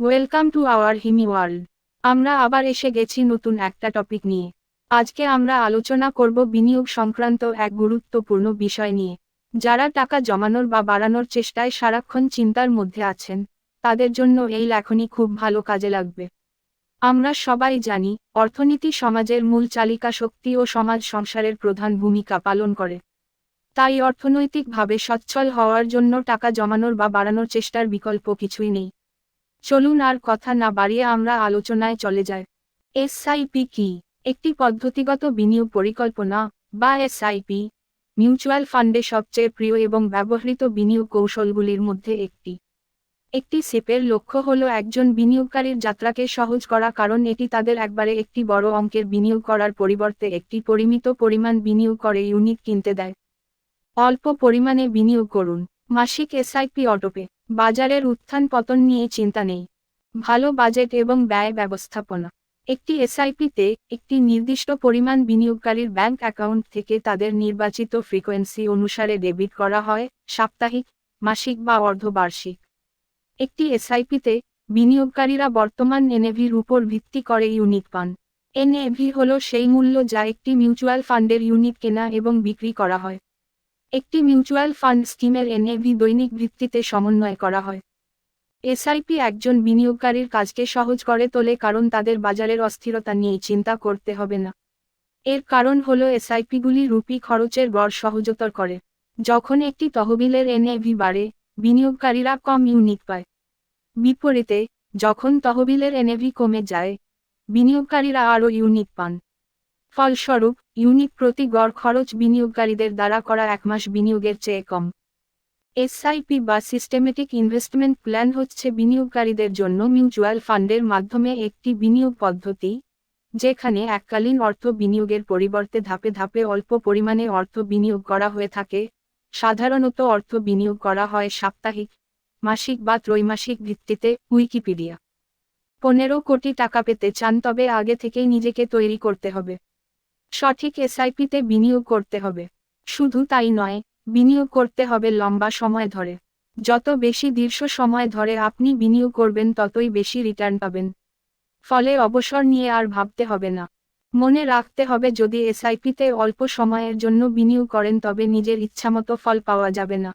Welcome to our Himi world আমরা আবার এসে গেছি নতুন একটা টপিক নিয়ে। আজকে আমরা আলোচনা করব বিনিয়োগ সংক্রান্ত এক গুরুত্বপূর্ণ বিষয় নিয়ে। যারা টাকা জমানোর বা বাড়ানোর চেষ্টায় সারাক্ষণ চিন্তার মধ্যে আছেন, তাদের জন্য এই লেখনী খুব ভালো কাজে লাগবে। আমরা সবাই জানি, অর্থনীতি সমাজের মূল চালিকা শক্তি ও সমাজ সংসারের প্রধান ভূমিকা পালন করে। তাই অর্থনৈতিকভাবে সচ্ছল হওয়ার জন্য টাকা জমানোর বা বাড়ানোর চেষ্টার বিকল্প কিছুই নেই। চলুন আর কথা না বাড়িয়ে আমরা আলোচনায় চলে যাই। এসআইপি কি? একটি পদ্ধতিগত বিনিয়োগ পরিকল্পনা বা এসআইপি মিউচুয়াল ফান্ডে সবচেয়ে প্রিয় এবং ব্যবহৃত বিনিয়োগ কৌশলগুলির মধ্যে একটি। একটি সিপের লক্ষ্য হল একজন বিনিয়োগকারীর যাত্রাকে সহজ করা, কারণ এটি তাদের একবারে একটি বড় অঙ্কের বিনিয়োগ করার পরিবর্তে একটি পরিমিত পরিমাণ বিনিয়োগ করে ইউনিট কিনতে দেয়। অল্প পরিমাণে বিনিয়োগ করুন। মাসিক এসআইপি অটোপে। বাজারের উত্থান পতন নিয়ে চিন্তা নেই। ভালো বাজেট এবং ব্যয় ব্যবস্থাপনা। একটি এসআইপিতে একটি নির্দিষ্ট পরিমাণ বিনিয়োগকারীর ব্যাংক অ্যাকাউন্ট থেকে তাদের নির্বাচিত ফ্রিকোয়েন্সি অনুসারে ডেবিট করা হয়, সাপ্তাহিক, মাসিক বা অর্ধবার্ষিক। একটি এসআইপিতে বিনিয়োগকারীরা বর্তমান এনএভির উপর ভিত্তি করে ইউনিট পান। এনএভি হল সেই মূল্য যা একটি মিউচুয়াল ফান্ডের ইউনিট কেনা এবং বিক্রি করা হয়। একটি মিউচুয়াল ফান্ড স্কিমের এনএভি দৈনিক ভিত্তিতে সমন্বয় করা হয়। এসআইপি একজন বিনিয়োগকারীর কাজকে সহজ করে তোলে কারণ তাদের বাজারের অস্থিরতা নিয়ে চিন্তা করতে হবে না। এর কারণ হল এসআইপিগুলি রুপি খরচের গড় সহজতর করে। যখন একটি তহবিলের এনএভি বাড়ে, বিনিয়োগকারীরা কম ইউনিট পায়। বিপরীতে, যখন তহবিলের এনএভি কমে যায়, বিনিয়োগকারীরা আরও ইউনিট পান। ফলস্বরূপ, ইউনিট প্রতি গড় খরচ বিনিয়োগকারীদের দ্বারা করা এক মাস বিনিয়োগের চেয়ে কম। এসআইপি বা সিস্টেমেটিক ইনভেস্টমেন্ট প্ল্যান হচ্ছে বিনিয়োগকারীদের জন্য মিউচুয়াল ফান্ডের মাধ্যমে একটি বিনিয়োগ পদ্ধতি, যেখানে এককালীন অর্থ বিনিয়োগের পরিবর্তে ধাপে ধাপে অল্প পরিমাণে অর্থ বিনিয়োগ করা হয়ে থাকে। সাধারণত অর্থ বিনিয়োগ করা হয় সাপ্তাহিক, মাসিক বা ত্রৈমাসিক ভিত্তিতে। উইকিপিডিয়া। পনেরো কোটি টাকা পেতে চান, তবে আগে থেকেই নিজেকে তৈরি করতে হবে। সঠিক এসআইপিতে বিনিয়োগ করতে হবে। শুধু তাই নয়, বিনিয়োগ করতে হবে লম্বা সময় ধরে। যত বেশি দীর্ঘ সময় ধরে আপনি বিনিয়োগ করবেন, ততই বেশি রিটার্ন পাবেন। ফলে অবসর নিয়ে আর ভাবতে হবে না। মনে রাখতে হবে, যদি এসআইপিতে অল্প সময়ের জন্য বিনিয়োগ করেন, তবে নিজের ইচ্ছামতো ফল পাওয়া যাবে না।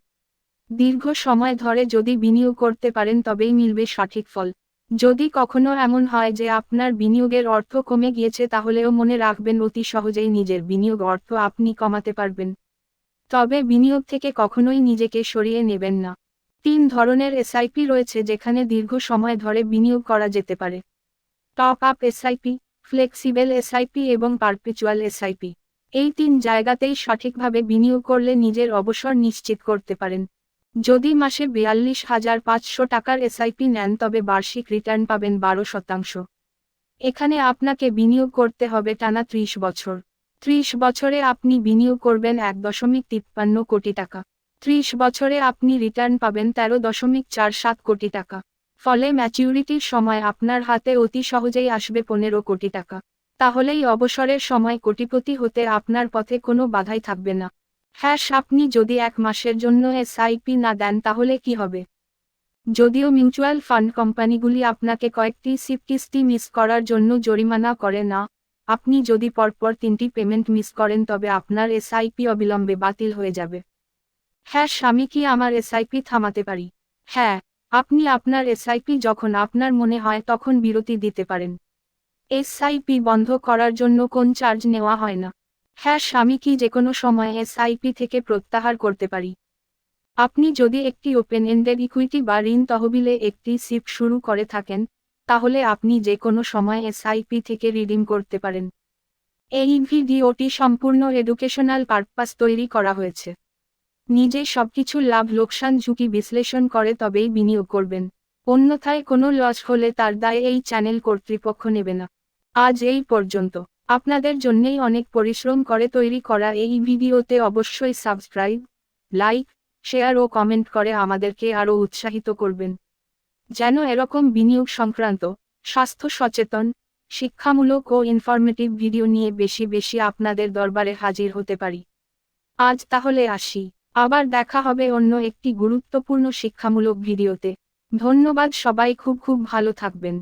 দীর্ঘ সময় ধরে যদি বিনিয়োগ করতে পারেন, তবেই মিলবে সঠিক ফল। যদি কখনো এমন হয় যে আপনার বিনিয়োগের অর্থ কমে গিয়েছে তাহলেও মনে রাখবেন অতি সহজেই নিজের বিনিয়োগ অর্থ আপনি কমাতে পারবেন। তবে বিনিয়োগ থেকে কখনোই নিজেকে সরিয়ে নেবেন না। তিন ধরনের এসআইপি রয়েছে যেখানে দীর্ঘ সময় ধরে বিনিয়োগ করা যেতে পারে। Top up SIP flexible SIP এবং পারপেচুয়াল এসআইপি এই তিন জায়গাতেই সঠিকভাবে বিনিয়োগ করলে নিজের অবসর নিশ্চিত করতে পারেন। যদি মাসে বিয়াল্লিশ হাজার পাঁচশো টাকার এসআইপি নেন তবে বার্ষিক রিটার্ন পাবেন বারো শতাংশ। এখানে আপনাকে বিনিয়োগ করতে হবে টানা ত্রিশ বছর। ত্রিশ বছরে আপনি বিনিয়োগ করবেন এক দশমিক তিপ্পান্ন কোটি টাকা। ত্রিশ বছরে আপনি রিটার্ন পাবেন তেরো দশমিক চার সাত কোটি টাকা। ফলে ম্যাচিউরিটির সময় আপনার হাতে অতি সহজেই আসবে পনেরো কোটি টাকা। তাহলেই অবসরের সময় কোটিপতি হতে আপনার পথে কোনো বাধাই থাকবে না। হ্যাঁ আপনি যদি এক মাসের জন্য এসআইপি না দেন তাহলে কি হবে? যদিও মিউচুয়াল ফান্ড কোম্পানিগুলি আপনাকে কয়েকটি সিপকিস্তি মিস করার জন্য জরিমানা করে না, আপনি যদি পরপর তিনটি পেমেন্ট মিস করেন তবে আপনার এসআইপি অবিলম্বে বাতিল হয়ে যাবে। হ্যাঁ স্বামী কি আমার এসআইপি থামাতে পারি? হ্যাঁ আপনি আপনার এসআইপি যখন আপনার মনে হয় তখন বিরতি দিতে পারেন। এসআইপি বন্ধ করার জন্য কোন চার্জ নেওয়া হয় না। হ্যাঁ স্বামী, কি যে কোনো সময় এসআইপি থেকে প্রত্যাহার করতে পারি। আপনি যদি একটি ওপেন এন্ডেড ইকুইটি বা ঋণ তহবিলে একটি সিপ শুরু করে থাকেন, তাহলে আপনি যে কোনো সময় এসআইপি থেকে রিডিম করতে পারেন। এই ভিডিওটি সম্পূর্ণ এডুকেশনাল পারপাস তৈরি করা হয়েছে। নিজে সবকিছুর লাভ, লোকসান, ঝুঁকি বিশ্লেষণ করে তবেই বিনিয়োগ করবেন। অন্যথায় কোনো লস হলে তার দায় এই চ্যানেল কর্তৃপক্ষ নেবে না। আজ এই পর্যন্ত। আপনাদের জন্যেই অনেক পরিশ্রম করে তৈরি করা এই ভিডিওতে অবশ্যই সাবস্ক্রাইব, লাইক, শেয়ার ও কমেন্ট করে আমাদেরকে আরও উৎসাহিত করবেন। যেন এরকম বিনিয়োগ সংক্রান্ত স্বাস্থ্য সচেতন, শিক্ষামূলক ও ইনফরমেটিভ ভিডিও নিয়ে বেশি বেশি আপনাদের দরবারে হাজির হতে পারি। আজ তাহলে আসি। আবার দেখা হবে অন্য একটি গুরুত্বপূর্ণ শিক্ষামূলক ভিডিওতে। ধন্যবাদ সবাই, খুব খুব ভালো থাকবেন।